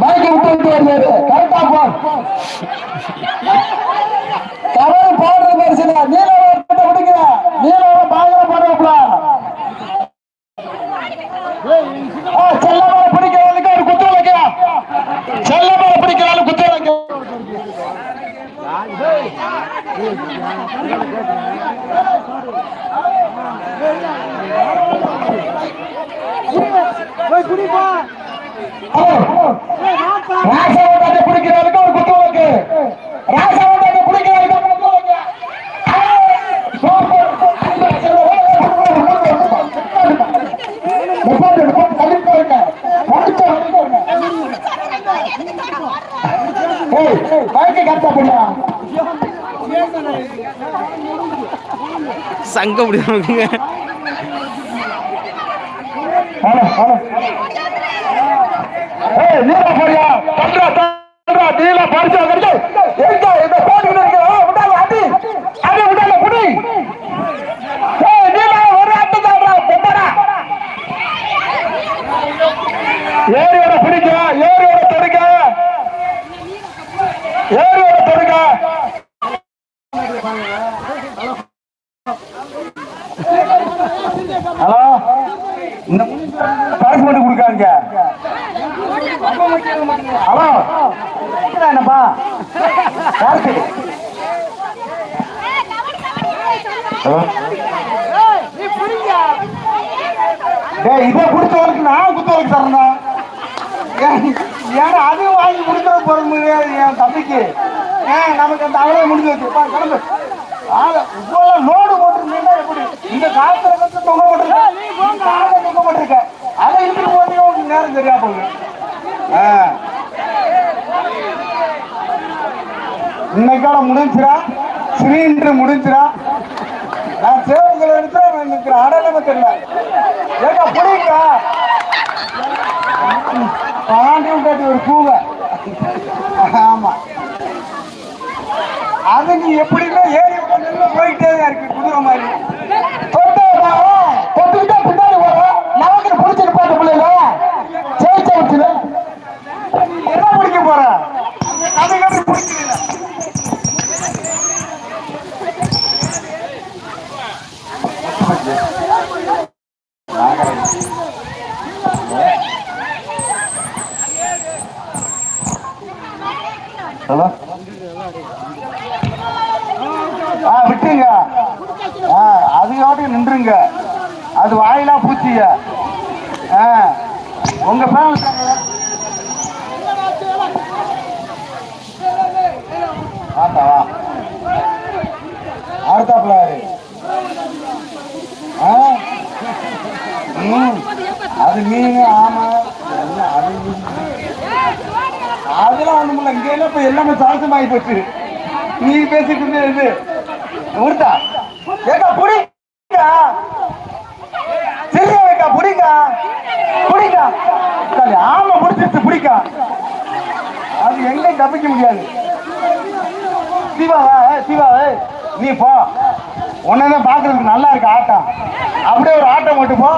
மைக்கு விட்டு வருது. கரெக்டா போ வரைக்கும் இருக்க ஏய் மைக்கு கட்ட புள்ளா சங்க முடியாம ஹலோ ஹலோ ஏய் நீலா போறியா பண்றா பண்றா நீலா பறிச்சு வந்துருச்சு எங்க இந்த போட்டுக்கிட்டு இருக்கு ஆ, விடாத அடி அடி விடாத புடி ஏய் நீலா ஒரு அடி தான்டா பொம்படா ஏரியோட பிடிக்க ஏரியோட தொடுக்க ஏரியோட தொடுக்க ஹலோ இந்த பரிசு மட்டும் கொடுக்காங்க ஹலோ என்னப்பா டேய் இதை பிடிச்சவனுக்கு நான் குத்தவனுக்கு தரணும் ஏன்னா அதுவும் வாங்கி கொடுக்குற போறது முடியாது என் தம்பிக்கு நமக்கு அந்த அவளே முடிஞ்சு வச்சு கிளம்பு இவ்வளோ லோடு போட்டுருந்தீங்கன்னா எப்படி இந்த காலத்துல வந்து தொங்க போட்டிருக்க. தொங்க போட்டிருக்க அதை போறதுக்கு உங்களுக்கு நேரம் சரியா போகுது. இன்னைக்கால இன்னைக்கோட முடிஞ்சிரா ஸ்ரீன்று முடிஞ்சிரா நான் சேவங்களை எடுத்து நிற்கிறேன் அடையாளமே தெரியல. ஏங்க புரியுங்க பாண்டி விட்டாட்டி ஒரு பூவை. ஆமா. அது நீ எப்படின்னா ஏறி உட்காந்து போயிட்டே தான் இருக்கு குதிரை மாதிரி. தொட்டு தொட்டுக்கிட்டே பின்னாடி வரும் நமக்கு பிடிச்சிட்டு பார்த்த பிள்ளைல ஜெயிச்ச வச்சுல நீ என்ன பிடிக்க போற அது எப்படி பிடிக்கல ஹலோ ஆ விட்டுங்க ஆ அதுக்காட்டி நின்றுங்க அது வாயிலா பூச்சிங்க ஆ உங்க பேர் ஆத்தாவா அடுத்தாப்புல அது மீன் ஆமா. அது அதெல்லாம் ஒண்ணும் இங்க இப்ப எல்லாமே சாசமாயி போச்சு. நீ பேசிட்டு புடிங்கா சிறிய வைக்கா புடிங்கா புடிங்கா சரி ஆமா புடிச்சிருச்சு புடிக்கா. அது எங்க தப்பிக்க முடியாது. சிவாவா சிவா ஏய், நீ போ. உன்னதான் பாக்குறதுக்கு நல்லா இருக்கு ஆட்டம். அப்படியே ஒரு ஆட்டம் மட்டும் போ.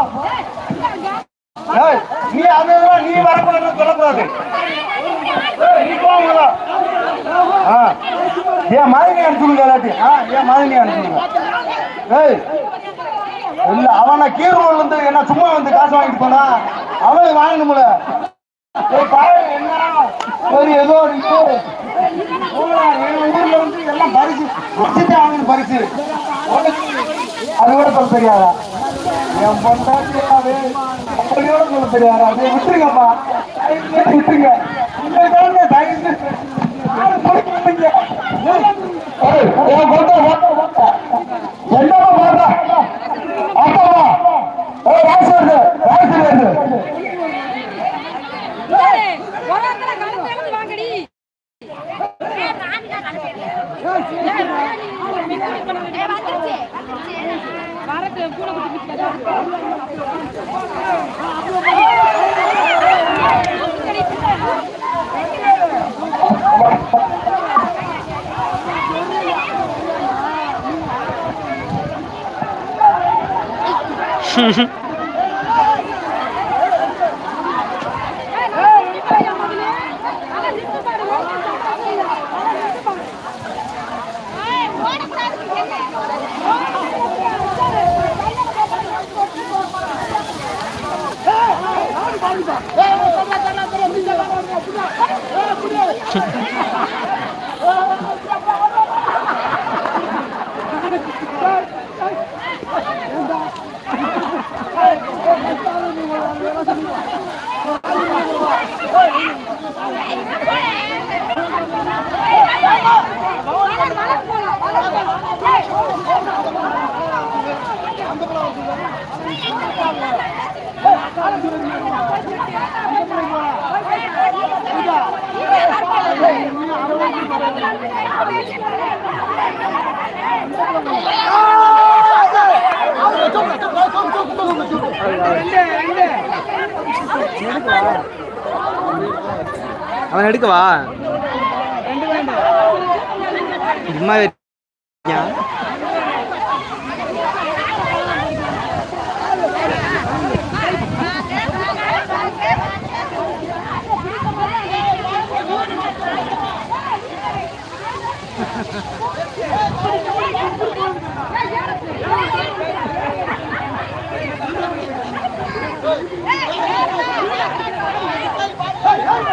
ஏய், நீ அதெல்லாம் நீ வரக்கூடாதுன்னு சொல்லக்கூடாது. நீ போங்களா ஆ. ஏன் மாதிரி அனுப்பிச்சுடுங்க எல்லாத்தையும். ஆ ஏன் மாதிரி அனுப்பிச்சுடுங்க ஏய் இல்ல அவனை கீரூர்ல இருந்து என்ன சும்மா வந்து காசு வாங்கிட்டு போனா? அவளை வாங்கணும்ல என்ன ஏதோ ஒரு ஊர்ல வந்து எல்லாம் பரிசு வச்சுட்டு வாங்கின பரிசு அது சொல்ல தெரியாதா? என் பொண்டாட்டி அது சொல்ல தெரியாதா? அதை விட்டுருங்கப்பா. விட்டுருங்க. உங்களுக்கான தயவு என்னப்பா பாடுறா? அப்பா ஒரு ஆசை ரெண்டு ரெண்டு அவன் எடுக்கவா? சும்மா வெட்டியா?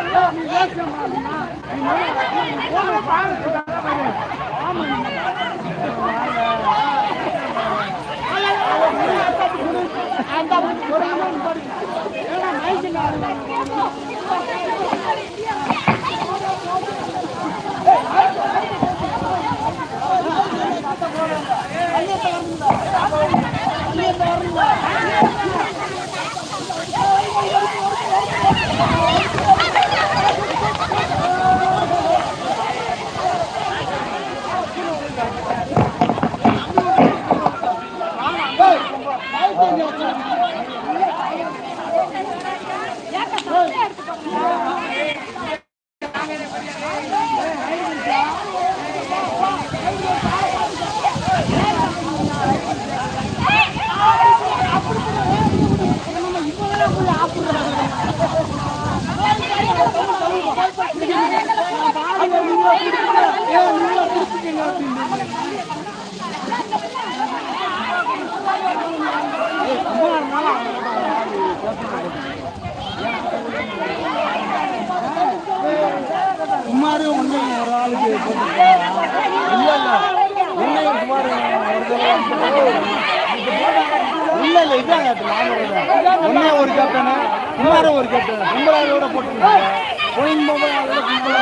சுமாரு ஒண்ணு ஒரு ஆளுக்கு ஒரு இல்ல இல்ல இதாங்க அது ஒன்னே ஒரு கேப்டனு? சுமாரு ஒரு கேப்டன்? கும்பலாவோட போட்டுருக்காங்க. போயிங் மொபைல் அதோட கும்பலா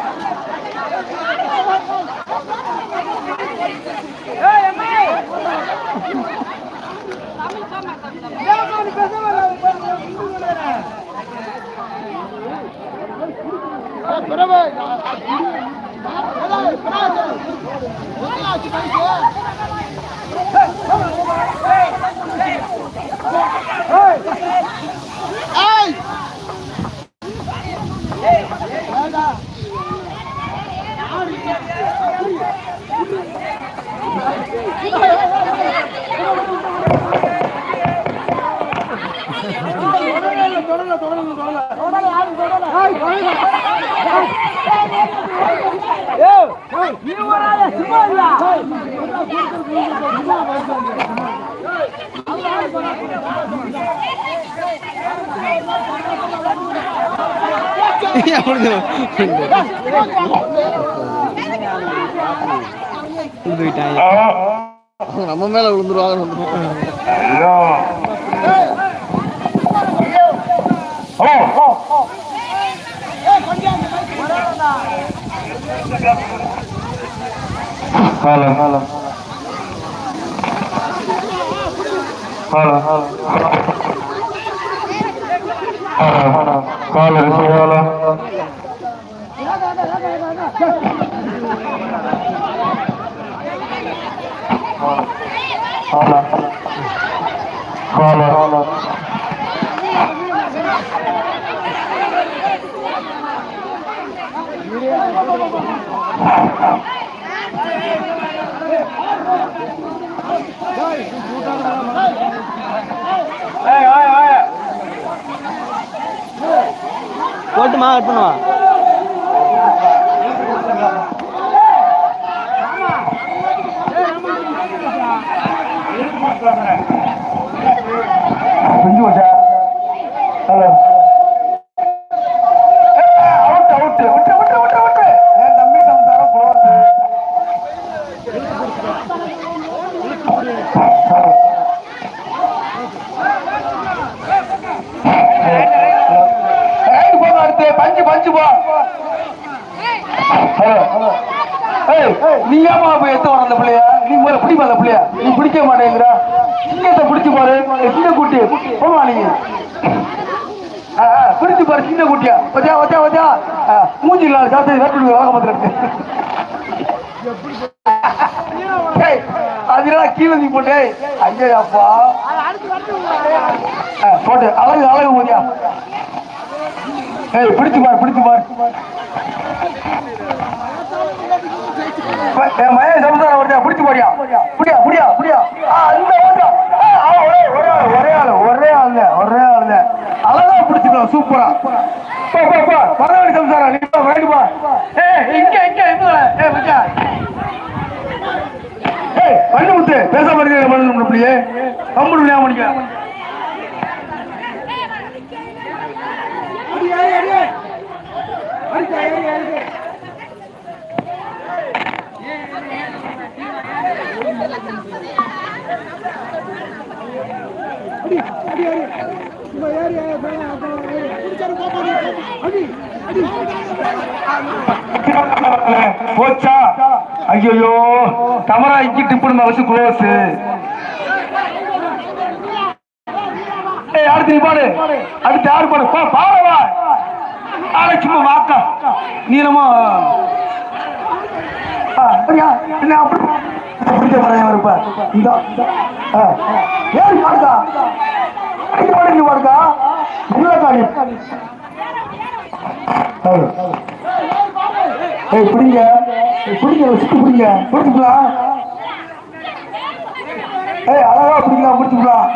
பண்ணிருக்கு ஓடியாண்டதுக்கு போயிடுவான் அவனுக்கு விழுந்துக்கிட்டான் நம்ம மேல விழுந்துருவாங்க. Hello hello. Hello. Hello. Hello. Call hello hello hello hello ஏய் வாய வாய போட்டுமா கட் பண்ணுவா? குஞ்சு போ ஏய் நீ ஏமா போய் எத்த வர அந்த பிள்ளைய? நீ முதல்ல பிடிப்பா அந்த பிள்ளைய. நீ பிடிக்க மாட்டேங்கிற. சிங்கத்தை பிடிச்சு பாரு. சின்ன குட்டி போமா நீ. பிடிச்சு பாரு சின்ன குட்டியா வச்சா வச்சா வச்சா ஆ, மூஞ்சி இல்லாத காத்து வேட்டு வாங்க மாத்திரம் அதெல்லாம் கீழே நீ போட்டே ஐயோ அப்பா போட்டு அழகு அழகு மூதியா ஏய் பிடிச்சு பாரு பிடிச்சு பாரு என் மகன் சமுதாயம் வருதா பிடிச்சு போடியா புடியா புடியா புடியா ஆ அந்த ஆ, ஆ, ஒரே ஒரே ஒரே ஆளு ஒரே ஆளுங்க ஒரே ஆளுங்க அழகா பிடிச்சிக்கலாம் சூப்பரா போ போ போ பரவாயில்ல சம்சாரம் நீ போ வேண்டுமா ஏ இங்க இங்க இங்க ஏ மச்சா ஏய் பண்ணு முத்து பேச மாட்டேங்க பண்ணணும் அப்படியே கம்பெனி விளையாட முடியும் போச்சா? ஐயோ தமரா இஞ்சி டிப்புன்னு வச்சு க்ளோஸ் ஏய் அடுத்து நீ பாடு. அடுத்து யாரு பாடு? பா பாடவா ஆள சும்மா வாக்கா நீளமா ஆ, என்ன அப்படி? பிடிச்ச பறையன் இருப்ப. இந்த ஆ. ஏன் பாடுக்கா அடிக்க பாடுங்க பாடுக்கா உள்ள காணி ஏய் பிடிங்க. ஏய், பிடிங்க சுட்டு பிடிங்க. பிடிச்சிக்கலாம். ஏய் அழகா பிடிக்கலாம் பிடிச்சிக்கலாம்.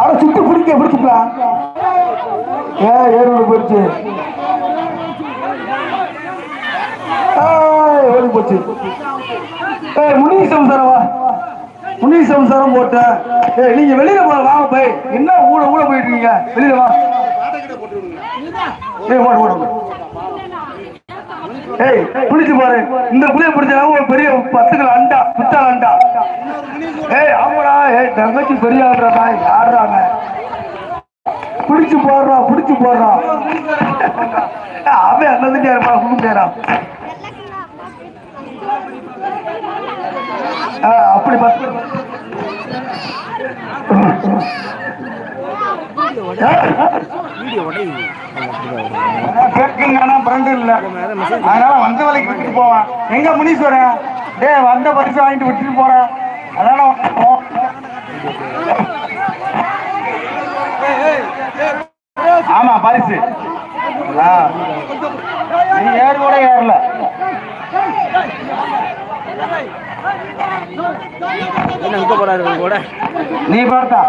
அட சுட்டு பிடிங்க பிடிச்சிக்கலாம். ஏ ஏரோடு போச்சு. ஏய், ஓடி போச்சு. ஏய் முனி சம்சாரவா முனி சம்சாரம் போட்டேன் ஏய் நீங்க வெளியில போல வாங்க போய். என்ன ஊட ஊட போயிட்டு இருக்கீங்க? வெளியில வா. ஏய் ஓடு ஓடு ஏய் பிடிச்சு பாரு. இந்த புளிய பிடிச்சா ஒரு பெரிய பத்துக்கள் அண்டா புத்தாள் அண்டா. ஏய் ஆமாடா. ஏய் தங்கச்சி பெரிய ஆடுறா யாடுறாங்க பிடிச்சு போடுறா பிடிச்சு போடுறா. அவன் அண்ணன் இருப்பா குடும்பேரா அப்படி பத்து வீடியோ உடையுது கேட்குங்கன்னா பிரெண்ட் இல்ல. அதனால வந்த வேலைக்கு விட்டுட்டு போவான். எங்க முனீஸ்வரன்? டே வந்த பரிசு வாங்கிட்டு விட்டுட்டு போறேன். அதனால வா- ஆமா பரிசு. நீ ஏறு கூட ஏறல. என்ன கூட? நீ பார்த்தா